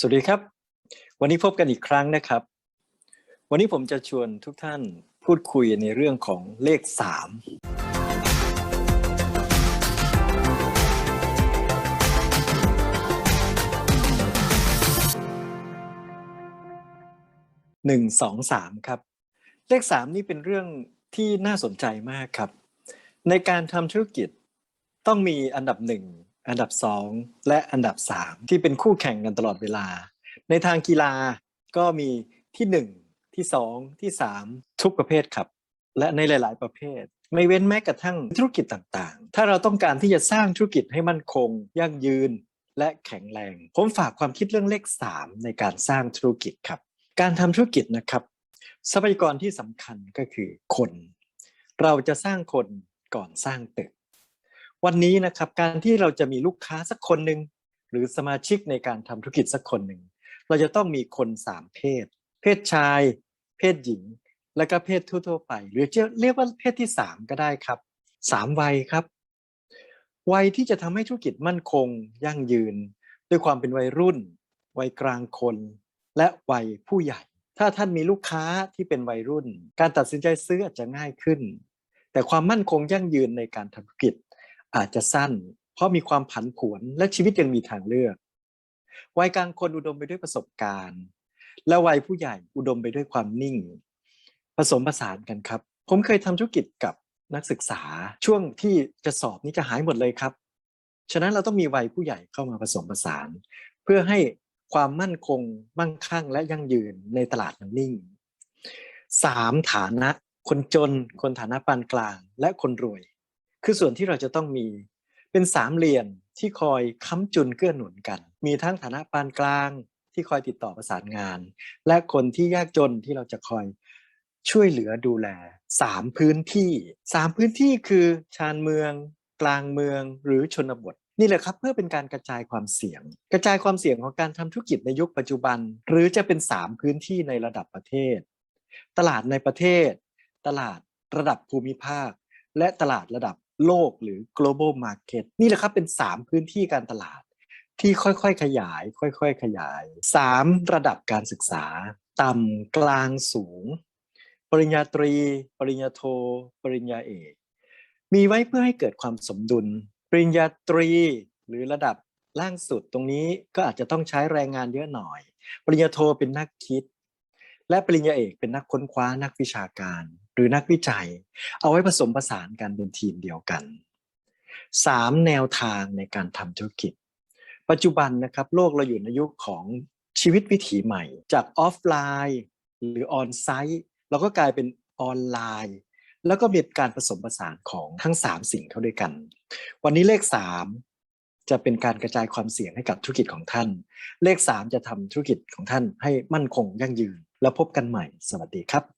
สวัสดีครับ วันนี้พบกันอีกครั้งนะครับ วันนี้ผมจะชวนทุกท่านพูดคุยในเรื่องของเลขสามหนึ่งสองสามครับ เลขสามนี่เป็นเรื่องที่น่าสนใจมากครับ ในการทำธุรกิจต้องมีอันดับหนึ่ง อันดับสองและอันดับสามที่เป็นคู่แข่งกันตลอดเวลา ในทางกีฬาก็มีที่หนึ่งที่สองที่สามทุกประเภทครับ และในหลาย ๆ ประเภท ไม่เว้นแม้กระทั่งธุรกิจต่างๆ ถ้าเราต้องการที่จะสร้างธุรกิจให้มั่นคง ยั่งยืน และแข็งแรง ผมฝากความคิดเรื่องเลขสามในการสร้างธุรกิจครับ การทำธุรกิจนะครับ ทรัพยากรที่สำคัญก็คือคน เราจะสร้างคนก่อนสร้างตึก วันนี้นะครับการที่เราจะมีลูกค้าสักคนหนึ่งหรือสมาชิกในการทำธุรกิจสักคนหนึ่งเราจะต้องมีคนสามเพศ เพศชาย เพศหญิง และก็เพศทั่วๆไป หรือจะเรียกว่าเพศที่สามก็ได้ครับสามวัยครับ วัยที่จะทำให้ธุรกิจมั่นคง ยั่งยืน ด้วยความเป็นวัยรุ่น วัยกลางคน และวัยผู้ใหญ่ ถ้าท่านมีลูกค้าที่เป็นวัยรุ่น การตัดสินใจซื้ออาจจะง่ายขึ้น แต่ความมั่นคงยั่งยืนในการทำธุรกิจ อาจจะสั้น เพราะมีความผันผวนและชีวิตยังมีทางเลือก วัยกลางคนอุดมไปด้วยประสบการณ์ และวัยผู้ใหญ่อุดมไปด้วยความนิ่ง ผสมผสานกันครับ ผมเคยทำธุรกิจกับนักศึกษาช่วงที่จะสอบนี้จะหายหมดเลยครับ ฉะนั้นเราต้องมีวัยผู้ใหญ่เข้ามาผสมผสาน เพื่อให้ความมั่นคง มั่งคั่ง และยั่งยืนในตลาดมันนิ่งสามฐานะ คนจน คนฐานะปานกลาง และคนรวย คือส่วนที่เราจะต้องมี เป็นสามเหลี่ยมที่คอยค้ำจุนเกื้อหนุนกัน มีทั้งฐานะปานกลางที่คอยติดต่อประสานงาน และคนที่ยากจนที่เราจะคอยช่วยเหลือดูแลสามพื้นที่สามพื้นที่คือชานเมือง กลางเมืองหรือชนบทนี่แหละครับเพื่อเป็นการกระจายความเสี่ยง กระจายความเสี่ยงของการทำธุรกิจในยุคปัจจุบัน หรือจะเป็นสามพื้นที่ในระดับประเทศ ตลาดในประเทศ ตลาดระดับภูมิภาค และตลาดระดับ โลกหรือ global market นี่แหละครับเป็น 3 พื้นที่การตลาด ที่ค่อยๆขยาย ค่อยๆขยาย 3 ระดับการศึกษา ต่ำกลางสูง ปริญญาตรี ปริญญาโท ปริญญาเอก มีไว้เพื่อให้เกิดความสมดุล ปริญญาตรีหรือระดับล่างสุดตรงนี้ก็อาจจะต้องใช้แรงงานเยอะหน่อย ปริญญาโทเป็นนักคิด และปริญญาเอกเป็นนักค้นคว้านักวิชาการ หรือนักวิจัย เอาไว้ผสมผสานกันเป็นทีมเดียวกัน 3. แนวทางในการทำธุรกิจ ปัจจุบันนะครับโลกเราอยู่ในยุคของชีวิตวิถีใหม่ จากออฟไลน์หรือออนไซต์เราก็กลายเป็นออนไลน์ แล้วก็มีการผสมผสานของทั้ง 3 สิ่งเข้าด้วยกัน วันนี้เลข 3 จะเป็นการกระจายความเสี่ยงให้กับธุรกิจของท่าน เลข 3 จะทำธุรกิจของท่านให้มั่นคงยั่งยืน แล้วพบกันใหม่ สวัสดีครับ